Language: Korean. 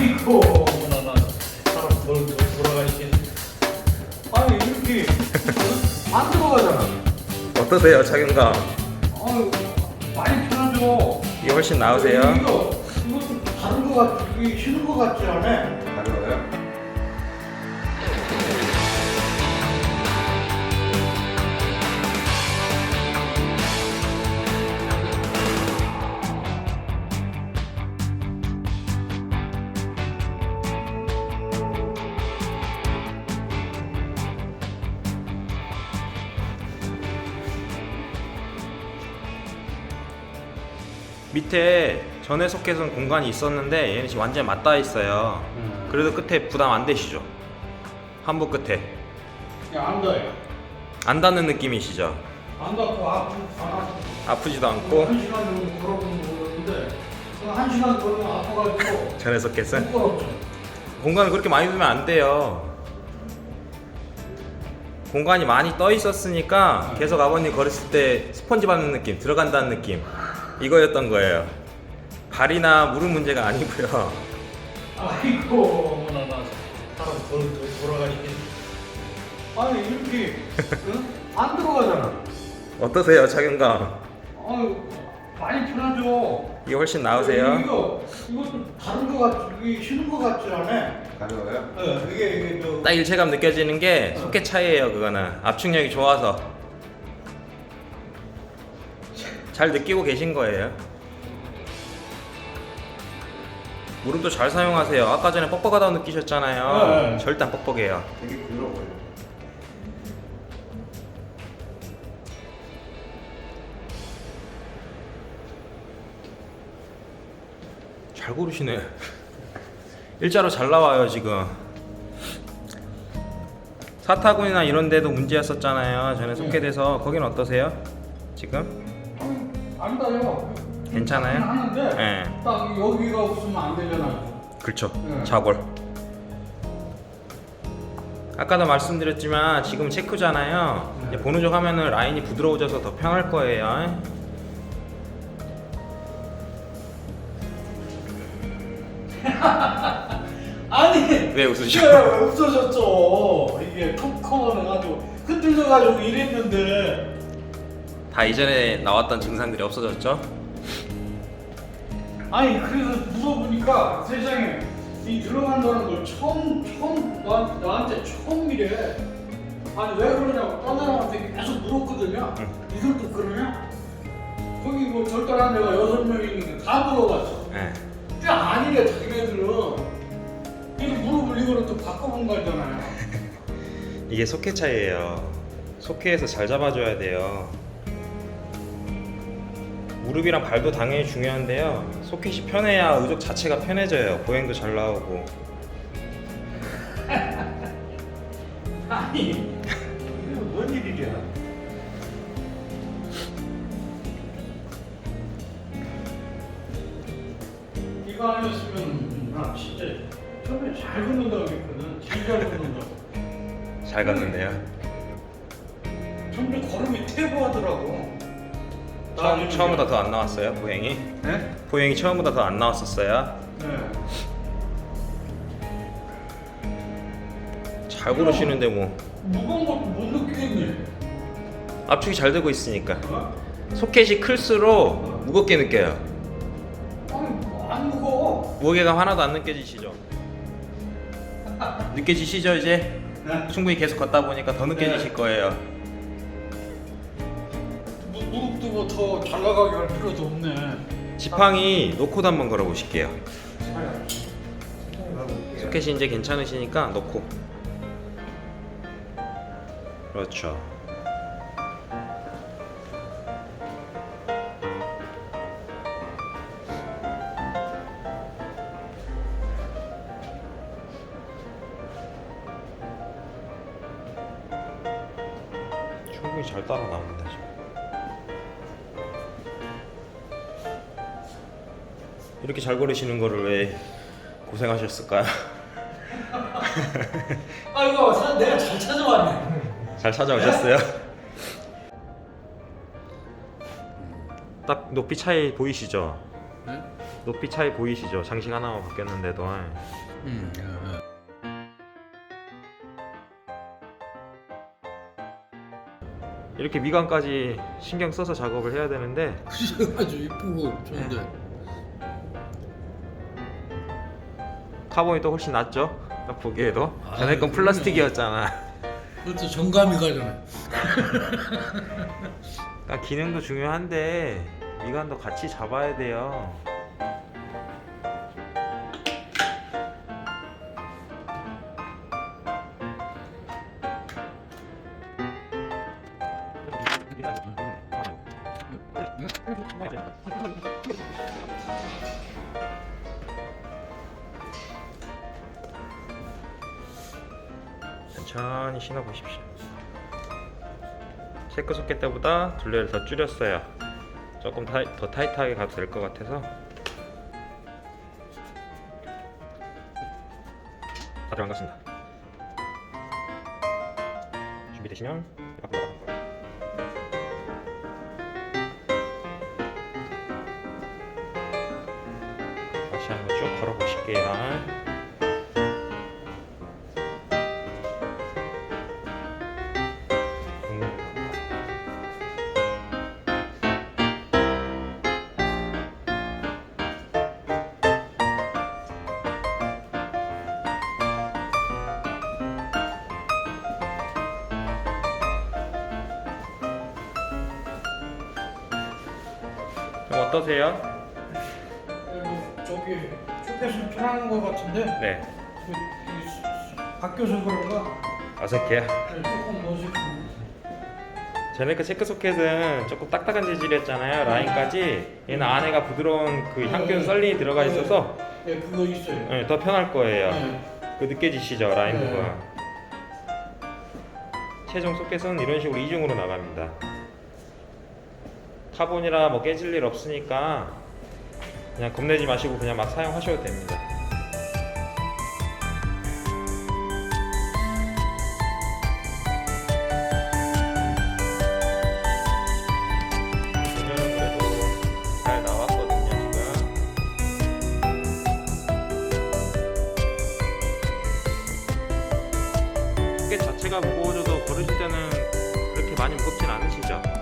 아이고 나나 사람 돌 돌아가시겠네. 아니 이렇게 안 들어가잖아. 어떠세요 착용감? 아유 많이 편하죠. 이게 훨씬 나으세요? 이거 좀 다른 거 같, 이게 쉬는 거 같지 않아? 다르고요? 밑에 전에 소켓은 공간이 있었는데 얘는 지금 완전 맞닿아 있어요. 그래도 끝에 부담 안 되시죠? 한부 끝에 야안 닿아요. 안 닿는 느낌이시죠? 안 닿고 아프 안 아프. 아프지도 않고 한 시간 정도 걸어본 거였는데 한 시간 걸으면 아파가지고 전에 걸었죠. 공간을 그렇게 많이 두면 안 돼요. 공간이 많이 떠 있었으니까 계속 아버님 걸었을 때 스펀지 받는 느낌, 들어간다는 느낌 이거였던 거예요. 발이나 무릎 문제가 아니고요. 아이고 나나 사람 돌, 돌 돌아가시겠네. 아니 이렇게 응? 안 들어가잖아. 어떠세요, 착용감? 아유 많이 편하죠. 이게 훨씬 나으세요? 이거 이거 좀 다른 거 같, 이게 쉬는 거 같지 않아? 가벼워요? 예, 이게 이게 저딱 일체감 느껴지는 게 소켓 차이예요, 그거는 압축력이 좋아서 잘 느끼고 계신 거예요. 무릎도 잘 사용하세요. 아까 전에 뻑뻑하다고 느끼셨잖아요. 네, 네. 절대 안 뻑뻑해요. 되게 부드러워요. 잘 고르시네. 일자로 잘 나와요 지금. 사타구니나 이런 데도 문제였었잖아요. 전에 소켓에서 거기는 어떠세요? 지금 안 닿아요. 괜찮아요? 하는데 예. 딱 여기가 없으면 안 되잖아요. 그렇죠. 네. 자골. 아까도 말씀드렸지만 지금 체크잖아요. 네. 이제 보누적 하면은 라인이 부드러워져서 더 편할 거예요. 아니 왜 웃으셔? 이게 없어졌죠. 이게 아주 흔들려가지고 이랬는데 다 이전에 나왔던 증상들이 없어졌죠? 아니 그래서 물어보니까 세상에 이 들어간다는 걸 처음 처음 나, 나한테 처음 이래. 아니 왜 그러냐고 딴 사람한테 계속 물었거든요. 이들도 그러냐? 거기 뭐 절단한 데가 여섯 명 있는데 다 물어봤어. 네. 꽤 아니래 자기네들은. 이거 무릎을 이거를 또 바꿔본 거잖아요. 이게 소켓 차이예요. 소켓에서 잘 잡아줘야 돼요. 무릎이랑 발도 당연히 중요한데요. 소켓이 편해야 의족 자체가 편해져요. 보행도 잘 나오고. 아니 이거 뭔 일이야? 이거 아니었으면 나 진짜 처음에 잘 걷는다고 했거든. 진짜 잘 걷는다고. 잘 갔는데요. 처음에 걸음이 퇴보하더라고. 처음, 처음보다 더 안 나왔어요, 보행이? 네? 보행이 처음보다 더 안 나왔었어요. 네. 잘 고르시는데 뭐. 무거운 것도 못 느끼겠니? 압축이 잘 되고 있으니까. 어? 소켓이 클수록 무겁게 느껴요. 아니 안 무거워. 무게감 하나도 안 느껴지시죠? 느껴지시죠, 이제? 네? 충분히 계속 걷다 보니까 더 느껴지실 거예요. 무, 무릎도 뭐 더 잘 나가게 할 필요도 없네. 지팡이 놓고 도 한번 걸어보실게요. 소켓이 이제 괜찮으시니까 놓고. 그렇죠. 충분히 잘 따라 나옵니다 이렇게 잘 걸으시는 거를 왜 고생하셨을까요? 아이고 사- 내가 잘 찾아왔네. 잘 찾아오셨어요? 딱 높이 차이 보이시죠? 네? 높이 차이 보이시죠? 장식 하나만 바뀌었는데도 음. 이렇게 미간까지 신경 써서 작업을 해야 되는데 아주 이쁘고 좋은데. 카본이 또 훨씬 낫죠? 딱 보기에도 아, 전에 건 그럼요. 플라스틱이었잖아 그것도 정감이 가잖아. 그러니까 기능도 중요한데 미간도 같이 잡아야 돼요 천천히 신어 보십시오. 체크 소켓 때보다 둘레를 더 줄였어요. 조금 타이, 더 타이트하게 가도 될 것 같아서. 다들 반갑습니다. 준비되시면 밖으로 나가는 거예요. 다시 한번 쭉 걸어 보실게요. 좀 어떠세요? 그리고 저기 초켓은 편한 거 같은데 네, 그, 이, 바뀌어서 그런가? 어색해요. 네, 조금 어색해. 제네크 체크 소켓은 조금 딱딱한 재질이었잖아요. 라인까지 얘는 안에가 부드러운 그 향균 썰린이 들어가 있어서 네, 그거 있어요. 네, 더 편할 거예요. 네. 그 느껴지시죠 라인 네. 부분. 최종 소켓은 이런 식으로 이중으로 나갑니다. 카본이라 뭐 깨질 일 없으니까 그냥 겁내지 마시고 그냥 막 사용하셔도 됩니다. 소켓 자체가 무거워져도 걸으실 때는 그렇게 많이 무겁진 않으시죠?